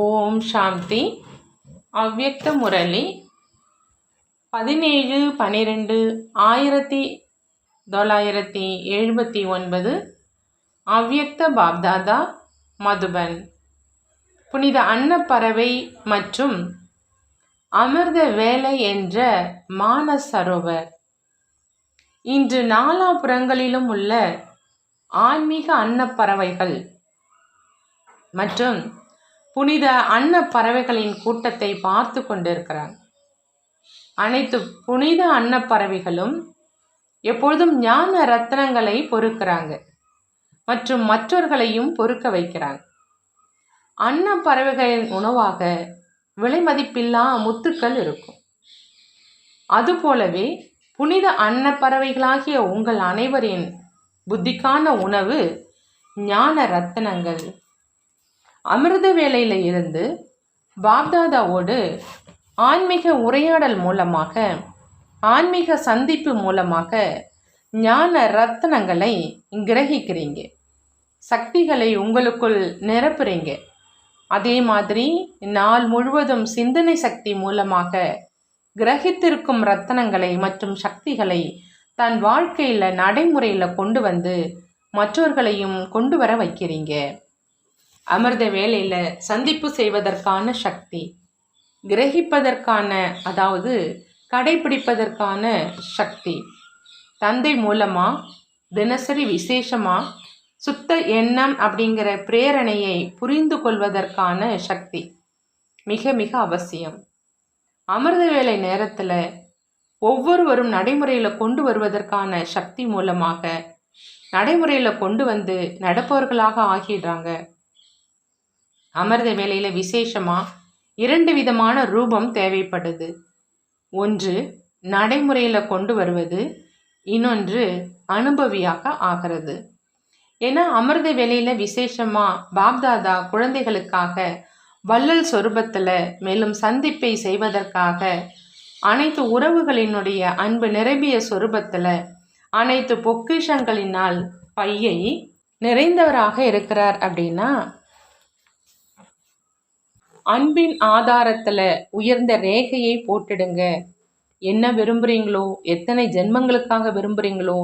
ஓம் சாந்தி. அவ்யக்த முரளி. பதினேழு பன்னிரெண்டு ஆயிரத்தி தொள்ளாயிரத்தி எழுபத்தி ஒன்பது. அவ்வக்த பாப்தாதா மதுபன். புனித அன்னப்பறவை மற்றும் அமிர்த வேலை என்ற மானசரோவர் இன்று நாலாபுறங்களிலும் உள்ள ஆன்மீக அன்னப்பறவைகள் மற்றும் புனித அன்ன பறவைகளின் கூட்டத்தை பார்த்து கொண்டிருக்கிறாங்க அனைத்து புனித அன்ன பறவைகளும் எப்பொழுதும் ஞான ரத்னங்களை பொறுக்கிறாங்க மற்றும் மற்றவர்களையும் பொறுக்க வைக்கிறாங்க. அன்ன பறவைகளின் உணவாக விலைமதிப்பில்லா முத்துக்கள் இருக்கும். அதுபோலவே புனித அன்னப்பறவைகளாகிய உங்கள் அனைவரின் புத்திக்கான உணவு ஞான ரத்தனங்கள் அமிர்த வேலையில் இருந்து பாப்தாதாவோடு ஆன்மீக உரையாடல் மூலமாக ஆன்மீக சந்திப்பு மூலமாக ஞான ரத்தனங்களை கிரகிக்கிறீங்க. சக்திகளை உங்களுக்குள் நிரப்புறீங்க. அதே மாதிரி நாள் முழுவதும் சிந்தனை சக்தி மூலமாக கிரகித்திருக்கும் ரத்தனங்களை மற்றும் சக்திகளை தன் வாழ்க்கையில் நடைமுறையில் கொண்டு வந்து மற்றவர்களையும் கொண்டு வர வைக்கிறீங்க. அமிர்த வேலையில் சந்திப்பு செய்வதற்கான சக்தி. கிரகிப்பதற்கான அதாவது கடைபிடிப்பதற்கான சக்தி. தந்தை மூலமாக தினசரி விசேஷமாக சுத்த எண்ணம் அப்படிங்கிற பிரேரணையை புரிந்து கொள்வதற்கான சக்தி. மிக மிக அவசியம். அமிர்த வேலை நேரத்தில் ஒவ்வொருவரும் நடைமுறையில் கொண்டு வருவதற்கான சக்தி மூலமாக நடைமுறையில் கொண்டு வந்து நடப்பவர்களாக ஆகிடுறாங்க. அமிர்த வேலையில் விசேஷமாக இரண்டு விதமான ரூபம் தேவைப்படுது. ஒன்று நடைமுறையில் கொண்டு வருவது. இன்னொன்று அனுபவியாக ஆகிறது. ஏன்னா அமிர்த வேலையில் விசேஷமாக பாப்தாதா குழந்தைகளுக்காக வள்ளல் சொரூபத்தில் மேலும் சந்திப்பை செய்வதற்காக அனைத்து உறவுகளினுடைய அன்பு நிரம்பிய சொரூபத்தில் அனைத்து பொக்கிஷங்களினால் பையை நிறைந்தவராக இருக்கிறார் அப்படின்னா அன்பின் ஆதாரத்தில் உயர்ந்த ரேகையை போட்டுடுங்க. என்ன விரும்புகிறீங்களோ எத்தனை ஜென்மங்களுக்காக விரும்புகிறீங்களோ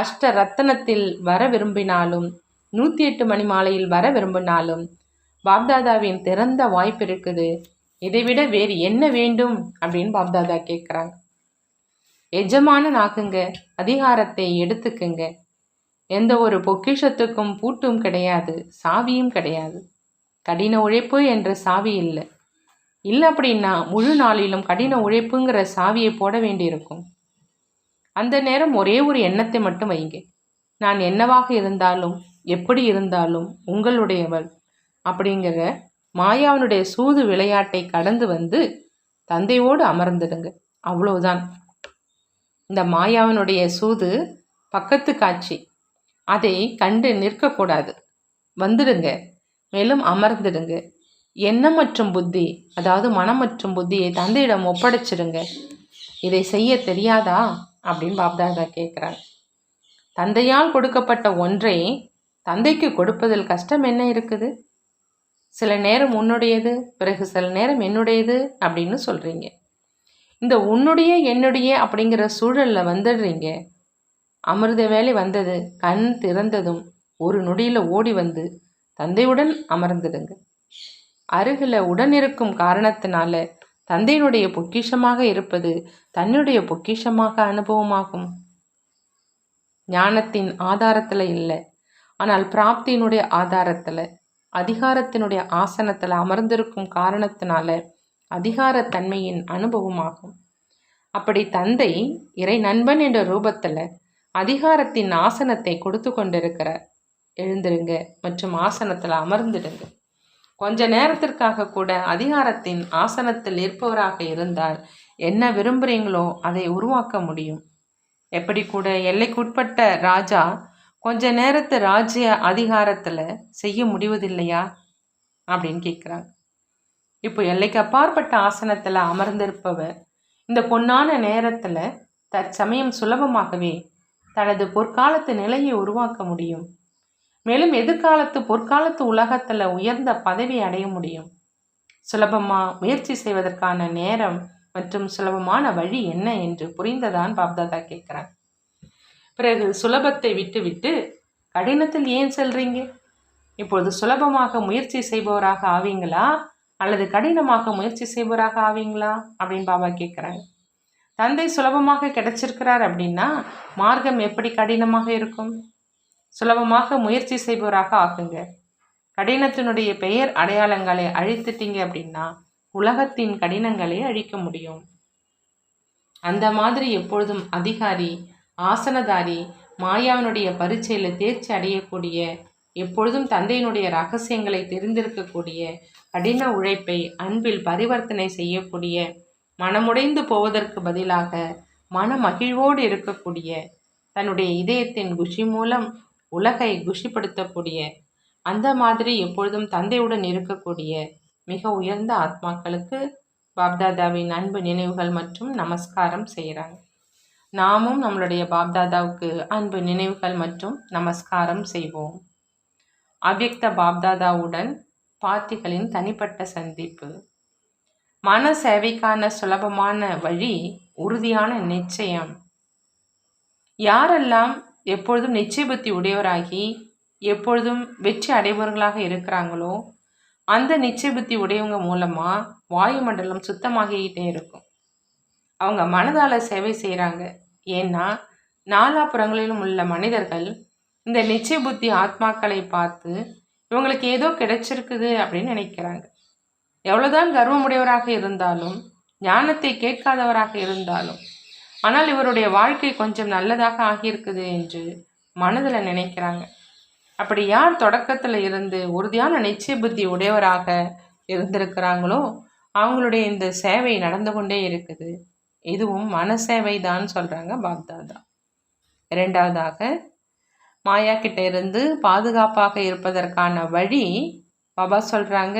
அஷ்ட ரத்தனத்தில் வர விரும்பினாலும் நூற்றி எட்டு மணி மாலையில் வர விரும்பினாலும் பாப்தாதாவின் திறந்த வாய்ப்பு இருக்குது. இதைவிட வேறு என்ன வேண்டும் அப்படின்னு பாப்தாதா கேட்குறாங்க எஜமான நாக்குங்க அதிகாரத்தை எடுத்துக்குங்க. எந்த ஒரு பொக்கிஷத்துக்கும் பூட்டும் கிடையாது சாவியும் கிடையாது. கடின உழைப்பு என்ற சாவி இல்லை. இல்லை அப்படின்னா முழு நாளிலும் கடின உழைப்புங்கிற சாவியை போட வேண்டியிருக்கும். அந்த நேரம் ஒரே ஒரு எண்ணத்தை மட்டும் வைங்க நான் என்னவாக இருந்தாலும் எப்படி இருந்தாலும் உங்களுடையவள் அப்படிங்கிற மாயாவனுடைய சூது விளையாட்டை கடந்து வந்து தந்தையோடு அமர்ந்துடுங்க. அவ்வளோதான் இந்த மாயாவனுடைய சூது பக்கத்து காட்சி. அதை கண்டு நிற்கக்கூடாது. வந்துடுங்க. மேலும் அமர்ந்துடுங்க. எண்ணம் மற்றும் புத்தி அதாவது மனம் மற்றும் புத்தியை தந்தையிடம் ஒப்படைச்சிடுங்க. இதை செய்ய தெரியாதா? அப்படின்னு பாப்தாதா கேட்குறாங்க தந்தையால் கொடுக்கப்பட்ட ஒன்றை தந்தைக்கு கொடுப்பதில் கஷ்டம் என்ன இருக்குது? சில நேரம் உன்னுடையது பிறகு சில நேரம் என்னுடையது அப்படின்னு சொல்கிறீங்க இந்த உன்னுடைய என்னுடைய அப்படிங்கிற சூழலில் வந்துடுறீங்க. அமிர்த வேலை வந்தது கண் திறந்ததும் ஒரு நொடியில் ஓடி வந்து தந்தையுடன் அமர்ந்திருங்க அருகில் உடன் இருக்கும் காரணத்தினால தந்தையினுடைய பொக்கிஷமாக இருப்பது தன்னுடைய பொக்கிஷமாக அனுபவமாகும். ஞானத்தின் ஆதாரத்தில் இல்லை. ஆனால் பிராப்தியினுடைய ஆதாரத்தில் அதிகாரத்தினுடைய ஆசனத்தில் அமர்ந்திருக்கும் காரணத்தினால அதிகாரத்தன்மையின் அனுபவமாகும். அப்படி தந்தை இறை நண்பன் என்ற ரூபத்தில் அதிகாரத்தின் ஆசனத்தை கொடுத்து கொண்டிருக்கிறார். எழுந்திருங்க மற்றும் ஆசனத்தில் அமர்ந்திடுங்க. கொஞ்ச நேரத்திற்காக கூட அதிகாரத்தின் ஆசனத்தில் இருப்பவராக இருந்தால் என்ன விரும்புகிறீங்களோ அதை உருவாக்க முடியும். எப்படி கூட எல்லைக்குட்பட்ட ராஜா கொஞ்ச நேரத்து ராஜ்ய அதிகாரத்தில் செய்ய முடிவதில்லையா? அப்படின்னு கேட்குறாங்க. இப்போ எல்லைக்கு அப்பாற்பட்ட ஆசனத்தில் அமர்ந்திருப்பவர் இந்த பொன்னான நேரத்தில் தற்சமயம் சுலபமாகவே தனது பொற்காலத்து நிலையை உருவாக்க முடியும். மேலும் எதிர்காலத்து பொற்காலத்து உலகத்தில் உயர்ந்த பதவி அடைய முடியும். சுலபமாக முயற்சி செய்வதற்கான நேரம் மற்றும் சுலபமான வழி என்ன என்று புரிந்ததான் பாப்தாதா கேட்குறான் பிறகு சுலபத்தை விட்டுவிட்டு கடினத்தில் ஏன் செல்றீங்க? இப்பொழுது சுலபமாக முயற்சி செய்பவராக ஆவீங்களா? அல்லது கடினமாக முயற்சி செய்பவராக ஆவீங்களா? அப்படின்னு பாபா கேட்குறாங்க. தந்தை சுலபமாக கிடைச்சிருக்கிறார் அப்படின்னா மார்க்கம் எப்படி கடினமாக இருக்கும்? சுலபமாக முயற்சி செய்பவராக ஆகுங்க கடினத்தினுடைய பெயர் அடையாளங்களை அழித்துட்டீங்க அப்படின்னா உலகத்தின் கடினங்களை அழிக்க முடியும். அந்த மாதிரி எப்பொழுதும் அதிகாரி ஆசனதாரி மாயாவினுடைய பரீட்சையில் தேர்ச்சி அடையக்கூடிய எப்பொழுதும் தந்தையினுடைய ரகசியங்களை தெரிந்திருக்கக்கூடிய கடின உழைப்பை அன்பில் பரிவர்த்தனை செய்யக்கூடிய மனமுடைந்து போவதற்கு பதிலாக மன மகிழ்வோடு இருக்கக்கூடிய தன்னுடைய இதயத்தின் குஷி மூலம் உலகை குஷிப்படுத்தக்கூடிய அந்த மாதிரி எப்பொழுதும் தந்தையுடன் இருக்கக்கூடிய மிக உயர்ந்த ஆத்மாக்களுக்கு பாப்தாதாவின் அன்பு நினைவுகள் மற்றும் நமஸ்காரம் செய்கிறாங்க. நாமும் நம்மளுடைய பாப்தாதாவுக்கு அன்பு நினைவுகள் மற்றும் நமஸ்காரம் செய்வோம். அவ்யக்த பாப்தாதாவுடன் பாத்திகளின் தனிப்பட்ட சந்திப்பு. மன சேவைக்கான சுலபமான வழி உறுதியான நிச்சயம். யாரெல்லாம் எப்பொழுதும் நிச்சய புத்தி உடையவராகி எப்பொழுதும் வெற்றி அடைபவர்களாக இருக்கிறாங்களோ அந்த நிச்சய புத்தி உடையவங்க மூலமாக வாயுமண்டலம் சுத்தமாகிக்கிட்டே இருக்கும். அவங்க மனதால் சேவை செய்கிறாங்க ஏன்னா நாலாப்புறங்களிலும் உள்ள மனிதர்கள் இந்த நிச்சய புத்தி ஆத்மாக்களை பார்த்து இவங்களுக்கு ஏதோ கிடைச்சிருக்குது அப்படின்னு நினைக்கிறாங்க. எவ்வளோதான் கர்வமுடையவராக இருந்தாலும் ஞானத்தை கேட்காதவராக இருந்தாலும் ஆனால் இவருடைய வாழ்க்கை கொஞ்சம் நல்லதாக ஆகியிருக்குது என்று மனதில் நினைக்கிறாங்க. அப்படி யார் தொடக்கத்தில் இருந்து உறுதியான நிச்சய புத்தி உடையவராக இருந்திருக்கிறாங்களோ அவங்களுடைய இந்த சேவை நடந்து கொண்டே இருக்குது. இதுவும் மன சேவை தான் சொல்கிறாங்க பாப்தாதா. இரண்டாவதாக மாயா கிட்ட இருந்து பாதுகாப்பாக இருப்பதற்கான வழி பாபா சொல்கிறாங்க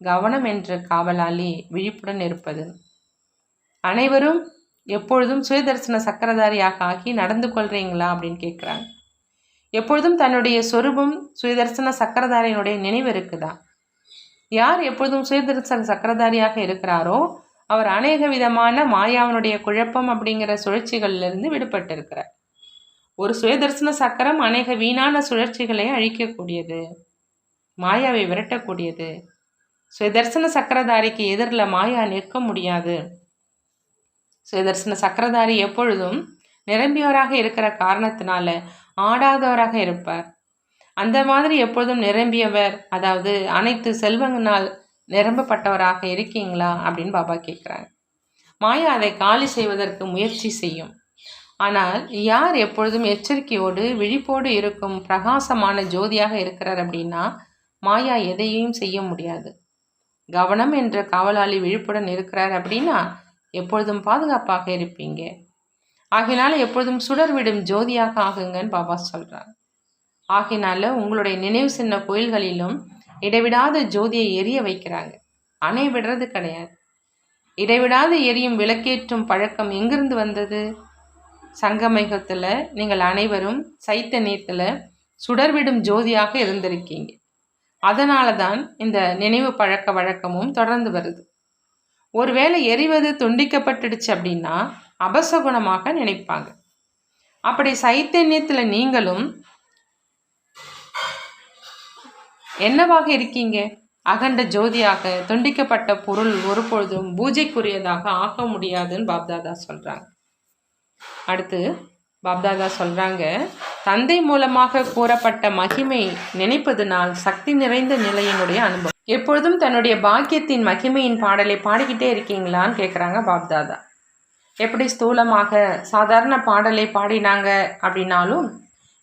கவனம் என்ற காவலாளி விழிப்புடன் இருப்பது. அனைவரும் எப்பொழுதும் சுயதர்சன சக்கரதாரியாக ஆகி நடந்து கொள்கிறீங்களா அப்படின்னு கேட்குறாங்க எப்பொழுதும் தன்னுடைய சொரூபம் சுயதர்சன சக்கரதாரியினுடைய நினைவு இருக்குதா? யார் எப்பொழுதும் சுயதர்சன சக்கரதாரியாக இருக்கிறாரோ அவர் அநேக விதமான மாயாவனுடைய குழப்பம் அப்படிங்கிற சுழற்சிகளிலிருந்து விடுபட்டு இருக்கிறார் ஒரு சுயதர்சன சக்கரம் அநேக வீணான சுழற்சிகளை அழிக்கக்கூடியது மாயாவை விரட்டக்கூடியது. சுயதர்சன சக்கரதாரிக்கு எதிரில் மாயா நிற்க முடியாது. சுயதர்சன சக்கரதாரி எப்பொழுதும் நிரம்பியவராக இருக்கிற காரணத்தினால ஆடாதவராக இருப்பார். அந்த மாதிரி எப்பொழுதும் நிரம்பியவர் அதாவது அனைத்து செல்வங்களால் நிரம்பப்பட்டவராக இருக்கீங்களா அப்படின்னு பாபா கேட்குறாங்க மாயா அதை காலி செய்வதற்கு முயற்சி செய்யும். ஆனால் யார் எப்பொழுதும் எச்சரிக்கையோடு விழிப்போடு இருக்கும் பிரகாசமான ஜோதியாக இருக்கிறார் அப்படின்னா மாயா எதையும் செய்ய முடியாது. கவனம் என்ற காவலாளி விழிப்புடன் இருக்கிறார் அப்படின்னா எப்பொழுதும் பாதுகாப்பாக இருப்பீங்க. ஆகினால எப்பொழுதும் சுடர் விடும் ஜோதியாக ஆகுங்கன்னு பாபா சொல்கிறார் ஆகினால உங்களுடைய நினைவு சின்ன கோயில்களிலும் இடைவிடாத ஜோதியை எரிய வைக்கிறாங்க. அணை விடுறது கிடையாது. இடைவிடாது எரியும் விளக்கேற்றும் பழக்கம் எங்கிருந்து வந்தது? சங்கமேகத்தில் நீங்கள் அனைவரும் சைத்த சைத்தன்யத்தில் சுடர்விடும் ஜோதியாக இருந்திருக்கீங்க. அதனால தான் இந்த நினைவு பழக்க வழக்கமும் தொடர்ந்து வருது. ஒருவேளை எரிவது துண்டிக்கப்பட்டுடுச்சு அப்படின்னா அபசகுணமாக நினைப்பாங்க. அப்படி சைத்தன்யத்தில் நீங்களும் என்னவாக இருக்கீங்க? அகண்ட ஜோதியாக துண்டிக்கப்பட்ட பொருள் ஒருபொழுதும் பூஜைக்குரியதாக ஆக முடியாதுன்னு பாப்தாதா சொல்கிறாங்க அடுத்து பாப்தாதா சொல்கிறாங்க தந்தை மூலமாக கூறப்பட்ட மகிமை நினைப்பதனால் சக்தி நிறைந்த நிலையினுடைய அனுபவம். எப்பொழுதும் தன்னுடைய பாக்கியத்தின் மகிமையின் பாடலை பாடிக்கிட்டே இருக்கீங்களான்னு கேட்குறாங்க பாப்தாதா எப்படி ஸ்தூலமாக சாதாரண பாடலை பாடினாங்க அப்படின்னாலும்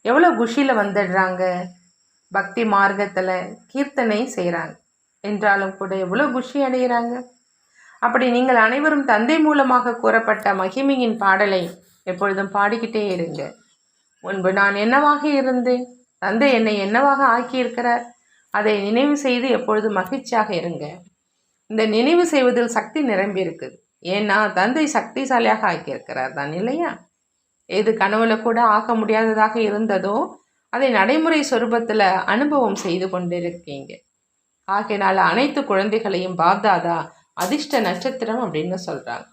எவ்வளோ குஷியில் வந்துடுறாங்க. பக்தி மார்க்கத்தில் கீர்த்தனை செய்கிறாங்க என்றாலும் கூட எவ்வளோ குஷி அடைகிறாங்க அப்படி நீங்கள் அனைவரும் தந்தை மூலமாக கூறப்பட்ட மகிமையின் பாடலை எப்பொழுதும் பாடிக்கிட்டே இருங்க. முன்பு நான் என்னவாக இருந்தேன்? தந்தை என்னை என்னவாக ஆக்கியிருக்கிறார்? அதை நினைவு செய்து எப்பொழுதும் மகிழ்ச்சியாக இருங்க. இந்த நினைவு செய்வதில் சக்தி நிரம்பி இருக்குது ஏன்னா தந்தை சக்திசாலியாக ஆக்கியிருக்கிறார் தான் இல்லையா? எது கனவுல கூட ஆக முடியாததாக இருந்ததோ அதை நடைமுறை சொரூபத்தில் அனுபவம் செய்து கொண்டிருக்கீங்க. ஆகையினால அனைத்து குழந்தைகளையும் பாப்தாதா அதிர்ஷ்ட நட்சத்திரம் அப்படின்னு சொல்கிறாங்க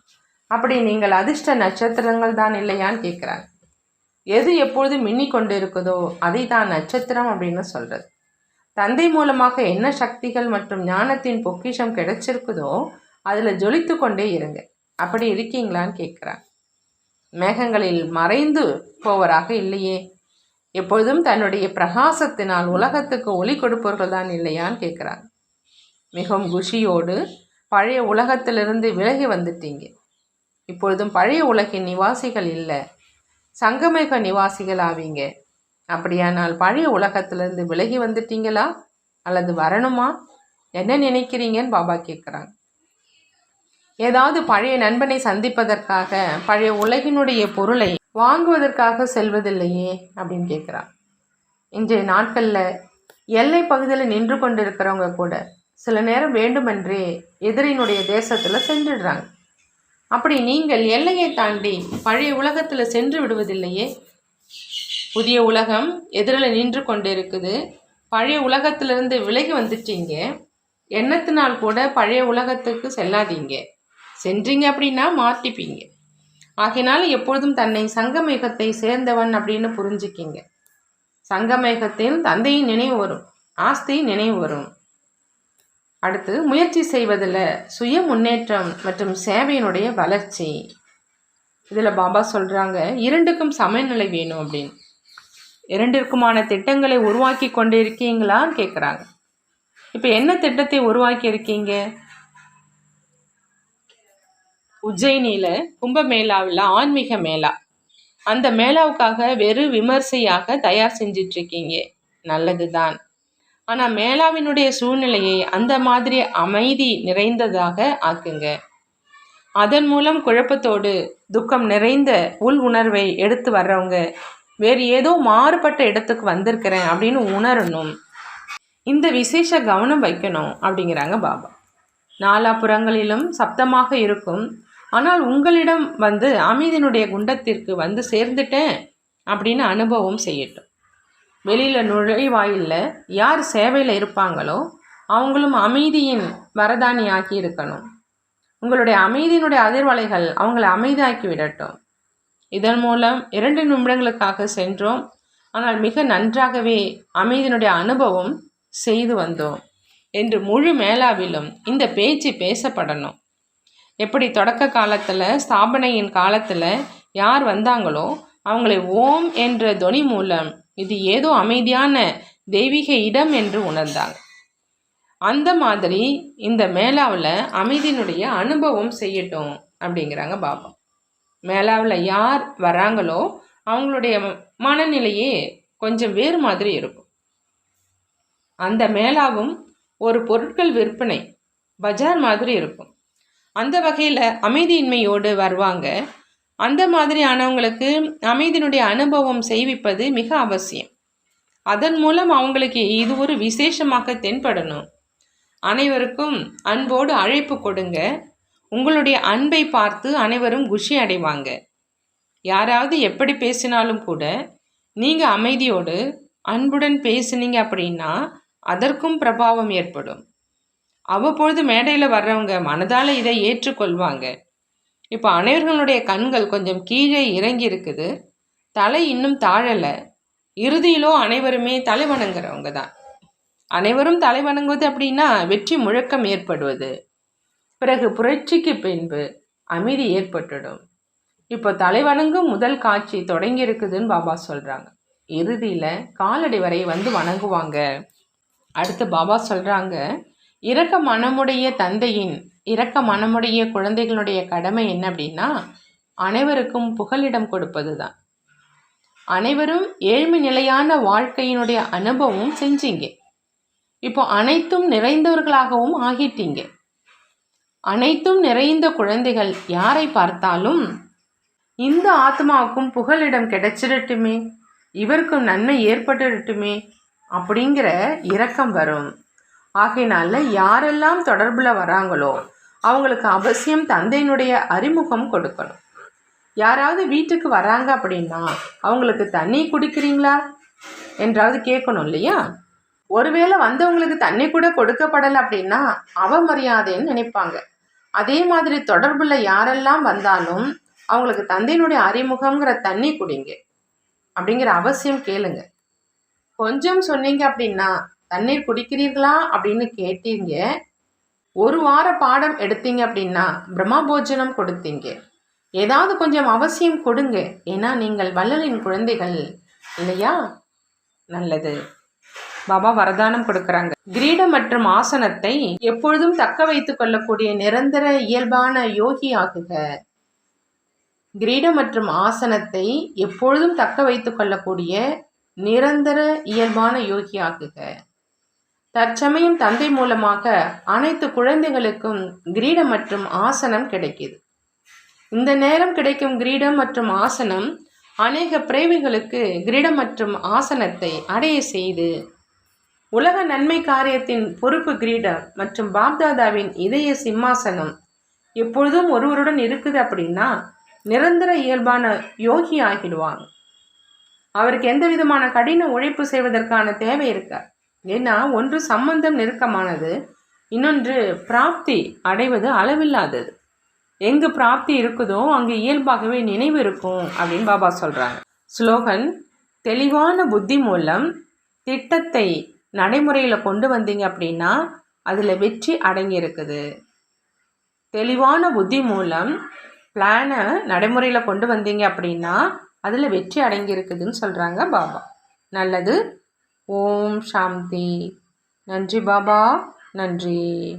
அப்படி நீங்கள் அதிர்ஷ்ட நட்சத்திரங்கள் தான் இல்லையான்னு கேட்குறாங்க எது எப்பொழுது மின்னி கொண்டு இருக்குதோ அதை தான் நட்சத்திரம் அப்படின்னு சொல்கிறது தந்தை மூலமாக என்ன சக்திகள் மற்றும் ஞானத்தின் பொக்கிஷம் கிடைச்சிருக்குதோ அதில் ஜொலித்து கொண்டே இருங்க. அப்படி இருக்கீங்களான்னு கேட்குறாங்க மேகங்களில் மறைந்து போவராக இல்லையே. எப்பொழுதும் தன்னுடைய பிரகாசத்தினால் உலகத்துக்கு ஒளி கொடுப்பவர்கள் தான் இல்லையான்னு கேட்குறாங்க மிகவும் குஷியோடு பழைய உலகத்திலிருந்து விலகி வந்துட்டீங்க. இப்பொழுதும் பழைய உலகின் நிவாசிகள் இல்லை. சங்கமேக நிவாசிகள் ஆவீங்க. அப்படியானால் பழைய உலகத்திலிருந்து விலகி வந்துட்டீங்களா? அல்லது வரணுமா? என்ன நினைக்கிறீங்கன்னு பாபா கேட்குறாங்க. ஏதாவது பழைய நண்பனை சந்திப்பதற்காக பழைய உலகினுடைய பொருளை வாங்குவதற்காக செல்வதில்லையே அப்படின்னு கேட்குறான் இன்றைய நாட்களில் எல்லை பகுதியில் நின்று கொண்டிருக்கிறவங்க கூட சில நேரம் வேண்டுமென்றே எதிரினுடைய தேசத்தில் சென்றுடுறாங்க. அப்படி நீங்கள் எல்லையை தாண்டி பழைய உலகத்தில் சென்று விடுவதில்லையே புதிய உலகம் எதிரில் நின்று கொண்டு இருக்குது பழைய உலகத்திலிருந்து விலகி வந்துட்டீங்க. எண்ணத்தினால் கூட பழைய உலகத்துக்கு செல்லாதீங்க. சென்றீங்க அப்படின்னா மாட்டிப்பீங்க. ஆகினால் எப்பொழுதும் தன்னை சங்கமேகத்தை சேர்ந்தவன் அப்படின்னு புரிஞ்சுக்கிங்க. சங்கமேகத்தின் தந்தையின் நினைவு வரும் ஆஸ்தியின் நினைவு வரும். அடுத்து முயற்சி செய்வதில் சுய முன்னேற்றம் மற்றும் சேவையினுடைய வளர்ச்சி. இதில் பாபா சொல்கிறாங்க இரண்டுக்கும் சமநிலை வேணும் அப்படின்னு. இரண்டிற்குமான திட்டங்களை உருவாக்கி கொண்டு இருக்கீங்களான்னு கேட்குறாங்க இப்போ என்ன திட்டத்தை உருவாக்கி இருக்கீங்க உஜ்ஜயினியில் கும்பமேளாவில் ஆன்மீக மேளா. அந்த மேளாவுக்காக வெறு விமர்சையாக தயார் செஞ்சிட்ருக்கீங்க. நல்லது தான் ஆனால் மேளாவினுடைய சூழ்நிலையை அந்த மாதிரி அமைதி நிறைந்ததாக ஆக்குங்க. அதன் மூலம் குழப்பத்தோடு துக்கம் நிறைந்த உள் உணர்வை எடுத்து வர்றவங்க வேறு ஏதோ மாறுபட்ட இடத்துக்கு வந்திருக்கிறேன் அப்படின்னு உணரணும். இந்த விசேஷ கவனம் வைக்கணும் அப்படிங்கிறாங்க பாபா. நாலாபுறங்களிலும் சப்தமாக இருக்கும். ஆனால் உங்களிடம் வந்து அமைதியினுடைய குண்டத்திற்கு வந்து சேர்ந்துட்டேன் அப்படின்னு அனுபவம் செய்யட்டும். வெளியில் நுழைவாயிலில் யார் சேவையில் இருப்பாங்களோ அவங்களும் அமைதியின் வரதானி ஆக்கி இருக்கணும். உங்களுடைய அமைதியினுடைய அதிர்வலைகள் அவங்களை அமைதியாக்கி விடட்டும். இதன் மூலம் இரண்டு நிமிடங்களுக்காக சென்றோம். ஆனால் மிக நன்றாகவே அமைதியினுடைய அனுபவம் செய்து வந்தோம். என்று முழு மேலாவிலும் இந்த பேச்சு பேசப்படணும். எப்படி தொடக்க காலத்தில் ஸ்தாபனையின் காலத்தில் யார் வந்தாங்களோ அவங்களை ஓம் என்ற துணி மூலம் இது ஏதோ அமைதியான தெய்வீக இடம் என்று உணர்ந்தாங்க. அந்த மாதிரி இந்த மேலாவில் அமைதியினுடைய அனுபவம் செய்யட்டும் அப்படிங்கிறாங்க பாபா. மேலாவில் யார் வராங்களோ அவங்களுடைய மனநிலையே கொஞ்சம் வேறு மாதிரி இருக்கும். அந்த மேலாவும் ஒரு பொருட்கள் விற்பனை பஜார் மாதிரி இருக்கும். அந்த வகையில் அமைதியின்மையோடு வருவாங்க. அந்த மாதிரியானவங்களுக்கு அமைதியினுடைய அனுபவம் செய்விப்பது மிக அவசியம். அதன் மூலம் அவங்களுக்கு இது ஒரு விசேஷமாக தென்படணும். அனைவருக்கும் அன்போடு அழைப்பு கொடுங்க. உங்களுடைய அன்பை பார்த்து அனைவரும் குஷி அடைவாங்க. யாராவது எப்படி பேசினாலும் கூட நீங்கள் அமைதியோடு அன்புடன் பேசுனீங்க அப்படின்னா அதற்கும் பிரபாவம் ஏற்படும். அவ்வப்பொழுது மேடையில் வர்றவங்க மனதால் இதை ஏற்றுக்கொள்வாங்க. இப்போ அனைவர்களுடைய கண்கள் கொஞ்சம் கீழே இறங்கி இருக்குது. தலை இன்னும் தாழலை. இறுதியிலோ அனைவருமே தலை வணங்குறவங்க தான். அனைவரும் தலை வணங்குவது அப்படின்னா வெற்றி முழக்கம் ஏற்படுவது. பிறகு புரட்சிக்கு பின்பு அமைதி ஏற்பட்டுடும். இப்போ தலைவணங்கும் முதல் காட்சி தொடங்கி இருக்குதுன்னு பாபா சொல்கிறாங்க இறுதியில் காலடி வரை வந்து வணங்குவாங்க. அடுத்து பாபா சொல்கிறாங்க இரக்க மனமுடைய தந்தையின் இரக்க மனமுடைய குழந்தைகளுடைய கடமை என்ன அப்படின்னா அனைவருக்கும் புகலிடம் கொடுப்பது தான் அனைவரும் ஏழ்மை நிலையான வாழ்க்கையினுடைய அனுபவம் செஞ்சீங்க. இப்போ அனைத்தும் நிறைந்தவர்களாகவும் ஆகிட்டீங்க. அனைத்தும் நிறைந்த குழந்தைகள் யாரை பார்த்தாலும் இந்த ஆத்மாவுக்கும் புகலிடம் கிடைச்சிடட்டுமே இவருக்கும் நன்மை ஏற்பட்டுடட்டுமே அப்படிங்கிற இரக்கம் வரும். ஆகையினால யாரெல்லாம் தொடர்பில் வராங்களோ அவங்களுக்கு அவசியம் தந்தையினுடைய அறிமுகம் கொடுக்கணும். யாராவது வீட்டுக்கு வராங்க அப்படின்னா அவங்களுக்கு தண்ணி குடிக்கிறீங்களா? என்றாவது கேட்கணும் இல்லையா? ஒருவேளை வந்தவங்களுக்கு தண்ணி கூட கொடுக்கப்படலை அப்படின்னா அவமரியாதைன்னு நினைப்பாங்க. அதே மாதிரி தொடர்புல யாரெல்லாம் வந்தாலும் அவங்களுக்கு தந்தையினுடைய அறிமுகங்கிற தண்ணி குடிங்க அப்படிங்கிற அவசியம் கேளுங்க. கொஞ்சம் சொன்னீங்க அப்படின்னா தண்ணீர் குடிக்கிறீர்களா அப்படின்னு கேட்டீங்க. ஒரு வார பாடம் எடுத்தீங்க அப்படின்னா பிரம்மா போஜனம் கொடுத்தீங்க. ஏதாவது கொஞ்சம் அவசியம் கொடுங்க. ஏன்னா நீங்கள் வள்ளலின் குழந்தைகள் இல்லையா? நல்லது. பாபா வரதானம் கொடுக்கறாங்க. கிரீடம் மற்றும் ஆசனத்தை எப்பொழுதும் தக்க வைத்துக் கொள்ளக்கூடிய நிரந்தர இயல்பான யோகி ஆகுக. கிரீடம் மற்றும் ஆசனத்தை எப்பொழுதும் தக்க வைத்துக் கொள்ளக்கூடிய நிரந்தர இயல்பான யோகி ஆகுக. தற்சமயம் தந்தை மூலமாக அனைத்து குழந்தைகளுக்கும் கிரீடம் மற்றும் ஆசனம் கிடைக்குது. இந்த நேரம் கிடைக்கும் கிரீடம் மற்றும் ஆசனம் அநேக பிரேமிகளுக்கு கிரீடம் மற்றும் ஆசனத்தை அடைய செய்து உலக நன்மை காரியத்தின் பொறுப்பு கிரீடர் மற்றும் பாப்தாதாவின் இதய சிம்மாசனம். எப்பொழுதும் ஒருவருடன் இருக்குது அப்படின்னா நிரந்தர இயல்பான யோகி ஆகிடுவாங்க அவருக்கு எந்த விதமான கடின உழைப்பு செய்வதற்கான தேவை இருக்கா ஏன்னா ஒன்று சம்பந்தம் நெருக்கமானது இன்னொன்று பிராப்தி அடைவது அளவில்லாதது. எங்கு பிராப்தி இருக்குதோ அங்கு இயல்பாகவே நினைவு இருக்கும் அப்படின்னு பாபா சொல்கிறாங்க ஸ்லோகன் தெளிவான புத்தி மூலம் திட்டத்தை நடைமுறையில் கொண்டு வந்தீங்க அப்படின்னா அதில் வெற்றி அடங்கியிருக்குது. தெளிவான புத்தி மூலம் பிளானை நடைமுறையில் கொண்டு வந்தீங்க அப்படின்னா அதில் வெற்றி அடங்கியிருக்குதுன்னு சொல்கிறாங்க பாபா. நல்லது. ஓம் சாந்தி. நன்றி பாபா. நன்றி.